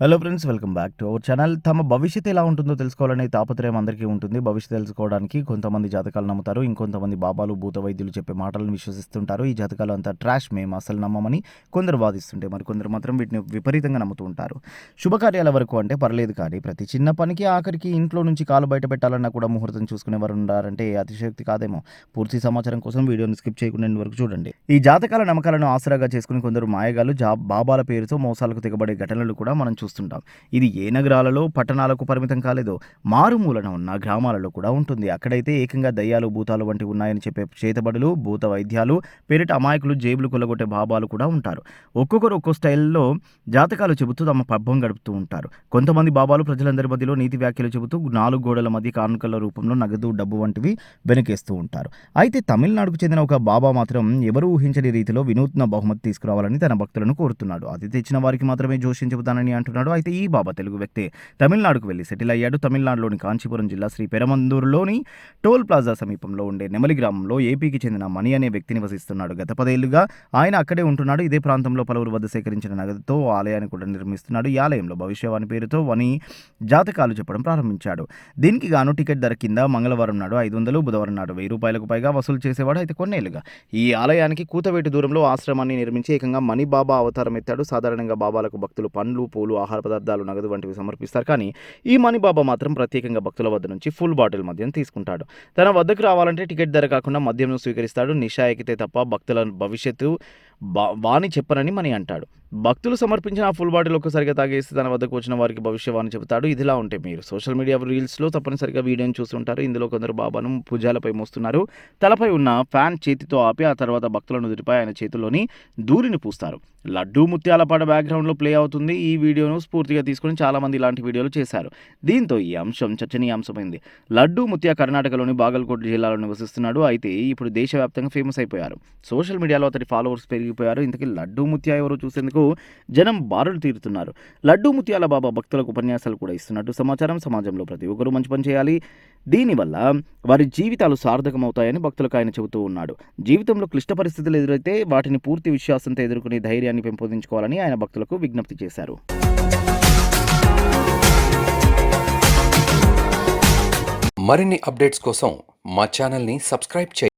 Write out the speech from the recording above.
Hello friends welcome back to our channel తమ భవిష్యత్తు ఎలా ఉంటుందో తెలుసుకోవాలనే తాపత్రయం అందరికీ ఉంటుంది. భవిష్యత్తు తెలుసుకోవడానికి కొంతమంది జాతకాలు నమ్ముతారు. ఇంకొంతమంది బాబాలు భూత వైద్యులు చెప్పే మాటలను విశ్వసిస్తుంటారు. ఈ జాతకాలు అంతా ట్రాష్ మేము అసలు నమ్మమని కొందరు వాదిస్తుంటే మరి కొందరు మాత్రం వీటిని విపరీతంగా నమ్ముతూ ఉంటారు. శుభకార్యాల వరకు అంటే పర్లేదు కానీ ప్రతి చిన్న పనికి ఆఖరికి ఇంట్లో నుంచి కాలు బయట పెట్టాలన్నా కూడా ముహూర్తం చూసుకునేవారు ఉన్నారంటే అతిశక్తి కాదేమో. పూర్తి సమాచారం కోసం వీడియోని స్కిప్ చేయకుండా వరకు చూడండి. ఈ జాతకాల నమ్మకాలను ఆసరాగా చేసుకుని కొందరు మాయగాలు జా బాబాల పేరుతో మోసాలకు తెగబడే ఘటనలు కూడా మనం చూస్తుంటాం. ఇది ఏ నగరాలలో పట్టణాలకు పరిమితం కాలేదో మారుమూలన ఉన్న గ్రామాలలో కూడా ఉంటుంది. అక్కడైతే ఏకంగా దయ్యాలు భూతాలు వంటి ఉన్నాయని చెప్పే చేతబడులు భూత వైద్యాలు పేరిట అమాయకులు జేబులు కొల్లగొట్టే బాబాలు కూడా ఉంటారు. ఒక్కొక్కరు ఒక్కో స్టైల్లో జాతకాలు చెబుతూ తమ పబ్బం గడుపుతూ ఉంటారు. కొంతమంది బాబాలు ప్రజలందరి మధ్యలో నీతి వ్యాఖ్యలు చెబుతూ నాలుగు గోడల మధ్య కానుకల రూపంలో నగదు డబ్బు వంటివి వెనకేస్తూ ఉంటారు. అయితే తమిళనాడుకు చెందిన ఒక బాబా మాత్రం ఎవరు ఊహించని రీతిలో వినూత్న బహుమతి తీసుకురావాలని తన భక్తులను కోరుతున్నాడు. అది తెచ్చిన వారికి మాత్రమే జోషించబుతానని అంటున్నారు. అంటున్నాడు అయితే ఈ బాబా తెలుగు వ్యక్తి తమిళనాడుకు వెళ్ళి సెటిల్ అయ్యాడు. తమిళనాడులోని కాంచీపురం జిల్లా శ్రీ పెరమందూరులోని టోల్ ప్లాజా సమీపంలో ఉండే నెమలి గ్రామంలో ఏపీకి చెందిన మణి అనే వ్యక్తి నివసిస్తున్నాడు గత పదేళ్ళుగా ఆయన అక్కడే ఉంటున్నాడు. ఇదే ప్రాంతంలో పలువురు వద్ద సేకరించిన నగదుతో ఓ ఆలయాన్ని కూడా నిర్మిస్తున్నాడు. ఈ ఆలయంలో భవిష్యవాణి పేరుతో వని జాతకాలు చెప్పడం ప్రారంభించాడు. దీనికి గాను టికెట్ ధర కింద మంగళవారం నాడు ఐదు వందలు బుధవారం నాడు వెయ్యి రూపాయలకు పైగా వసూలు చేసేవాడు. అయితే కొన్నేళ్ళుగా ఈ ఆలయానికి కూతవేటు దూరంలో ఆశ్రమాన్ని నిర్మించి ఏకంగా మణి బాబా అవతారం ఎత్తాడు. సాధారణంగా బాబాలకు భక్తులు పండ్లు పూలు ఆహార పదార్థాలు నగదు వంటివి సమర్పిస్తారు. కానీ ఈ మణిబాబా మాత్రం ప్రత్యేకంగా భక్తుల వద్ద నుంచి ఫుల్ బాటిల్ మద్యం తీసుకుంటాడు. తన వద్దకు రావాలంటే టికెట్ ధర కాకుండా మద్యంను స్వీకరిస్తాడు. నిషా ఎక్కితే తప్ప భక్తుల భవిష్యత్తు బా వాణి చెప్పనని మని అంటాడు. భక్తులు సమర్పించిన ఆ ఫుల్ బాటిల్ ఒక్కసారిగా తాగేసి తన వద్దకు వచ్చిన వారికి భవిష్యవాణి చెబుతాడు. ఇదిలా ఉంటే మీరు సోషల్ మీడియా రీల్స్లో తప్పనిసరిగా వీడియోని చూస్తుంటారు. ఇందులో కొందరు బాబాను భుజాలపై మోస్తున్నారు. తలపై ఉన్న ఫ్యాన్ చేతితో ఆపి ఆ తర్వాత భక్తుల నుదుటిపై ఆయన చేతిలోని దూరిని పూస్తారు. లడ్డూ ముత్యాల పాట బ్యాక్గ్రౌండ్లో ప్లే అవుతుంది. ఈ వీడియోను స్ఫూర్తిగా తీసుకుని చాలామంది ఇలాంటి వీడియోలు చేశారు. దీంతో ఈ అంశం చర్చనీయాంశమైంది. లడ్డూ ముత్య కర్ణాటకలోని బాగల్కోట్ జిల్లాలో నివసిస్తున్నాడు. అయితే ఇప్పుడు దేశవ్యాప్తంగా ఫేమస్ అయిపోయారు. సోషల్ మీడియాలో అతడి ఫాలోవర్స్ పెరిగిపోయారు. ఇంతకీ లడ్డూ ముత్య ఎవరు చూసేందుకు జనం బారులు తీరుతున్నారు. లడ్డూ ముత్యాల బాబా భక్తులకు ఉపన్యాసాలు కూడా ఇస్తున్నట్టు సమాచారం సమాజంలో ప్రతి ఒక్కరూ మంచి పని చేయాలి. దీనివల్ల వారి జీవితాలు సార్థకమవుతాయని భక్తులకు ఆయన చెబుతూ ఉన్నాడు. జీవితంలో క్లిష్ట పరిస్థితులు ఎదురైతే వాటిని పూర్తి విశ్వాసంతో ఎదుర్కొనే ధైర్యాన్ని పెంపొందించుకోవాలని ఆయన భక్తులకు విజ్ఞప్తి చేశారు. మరిన్ని అప్డేట్స్ కోసం మా ఛానల్ని సబ్స్క్రైబ్ చేయండి.